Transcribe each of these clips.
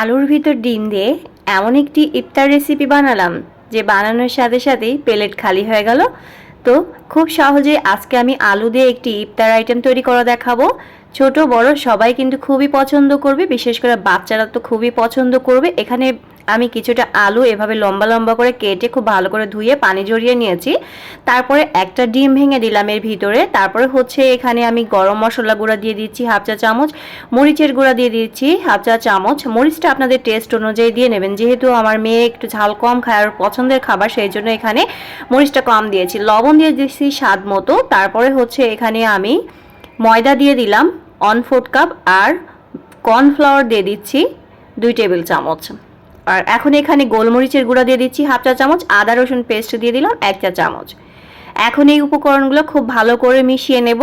আলুর ভিতর ডিম দিয়ে এমন একটি ইফতার রেসিপি বানালাম, যে বানানোর সাথে সাথেই প্লেট খালি হয়ে গেল। তো খুব সহজে আজকে আমি আলু দিয়ে একটি ইফতার আইটেম তৈরি করা দেখাবো। ছোট, বড়, সবাই কিন্তু খুবই পছন্দ করবে, বিশেষ করে বাচ্চারা তো খুবই পছন্দ করবে। এখানে আমি কিছুটা আলু এভাবে লম্বা লম্বা করে কেটে খুব ভালো করে ধুয়ে পানি জড়িয়ে নিয়েছি। তারপরে একটা ডিম ভেঙে দিলাম এর ভিতরে। তারপরে হচ্ছে এখানে আমি গরম মশলা গুঁড়া দিয়ে দিচ্ছি হাফ চা চামচ, মরিচের গুঁড়া দিয়ে দিচ্ছি হাফ চা চামচ। মরিচটা আপনাদের টেস্ট অনুযায়ী দিয়ে নেবেন। যেহেতু আমার মেয়ে একটু ঝাল কম খায় আর পছন্দের খাবার, সেই জন্য এখানে মরিচটা কম দিয়েছি। লবণ দিয়ে দিচ্ছি স্বাদ মতো। তারপরে হচ্ছে এখানে আমি ময়দা দিয়ে দিলাম অন ফোর্থ কাপ আর কর্নফ্লাওয়ার দিয়ে দিচ্ছি দুই টেবিল চামচ। আর এখন এখানে গোলমরিচের গুঁড়া দিয়ে দিচ্ছি হাফ চা চামচ, আদা রসুন পেস্ট দিয়ে দিলাম এক চা চামচ। এখন এই উপকরণগুলো খুব ভালো করে মিশিয়ে নেব।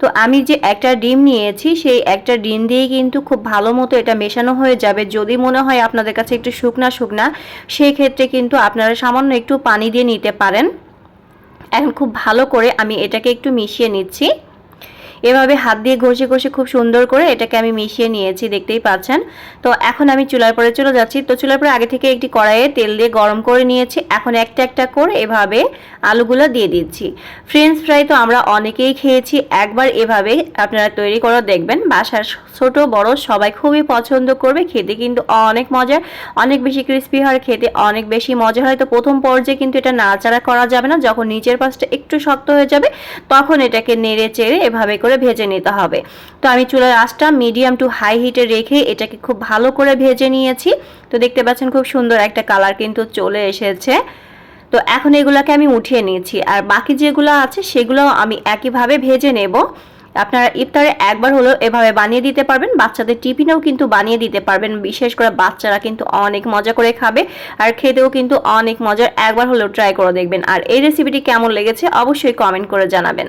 তো আমি যে একটা ডিম নিয়েছি, সেই একটা ডিম দিয়েই কিন্তু খুব ভালো মতো এটা মেশানো হয়ে যাবে। যদি মনে হয় আপনাদের কাছে একটু শুকনা শুকনা সেই ক্ষেত্রে কিন্তু আপনারা সামান্য একটু পানি দিয়ে নিতে পারেন। এখন খুব ভালো করে আমি এটাকে একটু মিশিয়ে নিচ্ছি। এভাবে হাত দিয়ে ঘষে ঘষে খুব সুন্দর করে এটাকে আমি মিশিয়ে নিয়েছি, দেখতেই পাচ্ছেন। তো এখন আমি চুলার পরে চলে যাচ্ছি। তো চুলার পরে আগে থেকে একটি কড়াইয়ে তেল দিয়ে গরম করে নিয়েছি। এখন একটা একটা করে এভাবে আলুগুলো দিয়ে দিচ্ছি। ফ্রেঞ্চ ফ্রাই তো আমরা অনেকেই খেয়েছি। একবার এভাবে আপনারা তৈরি করে দেখবেন। বাসার ছোট, বড় সবাই খুবই পছন্দ করবে। খেতে কিন্তু অনেক মজার অনেক বেশি ক্রিস্পি হয়, খেতে অনেক বেশি মজা হয়। তো প্রথম পর্যায়ে কিন্তু এটা নাড়াচাড়া করা যাবে না। যখন নিচের পাশটা একটু শক্ত হয়ে যাবে, তখন এটাকে নেড়ে চেড়ে এভাবে করে ভেজে নিতে হবে। তো আমি চুলার আঁচটা মিডিয়াম টু হাই হিটে রেখে এটাকে খুব ভালো করে ভেজে নিয়েছি। তো দেখতে পাচ্ছেন খুব সুন্দর একটা কালার কিন্তু চলে এসেছে। তো এখন এগুলোকে আমি উঠিয়ে নিয়েছি। আর বাকি যেগুলো আছে সেগুলো আমি একইভাবে ভেজে নেব। আপনারা ইফতারে একবার হলেও এভাবে বানিয়ে দিতে পারবেন। বাচ্চাদের টিফিনেও কিন্তু বানিয়ে দিতে পারবেন। বিশেষ করে বাচ্চারা কিন্তু অনেক মজা করে খাবে। আর খেতেও কিন্তু অনেক মজার। একবার হলেও ট্রাই করে দেখবেন। আর এই রেসিপিটি কেমন লেগেছে অবশ্যই কমেন্ট করে জানাবেন।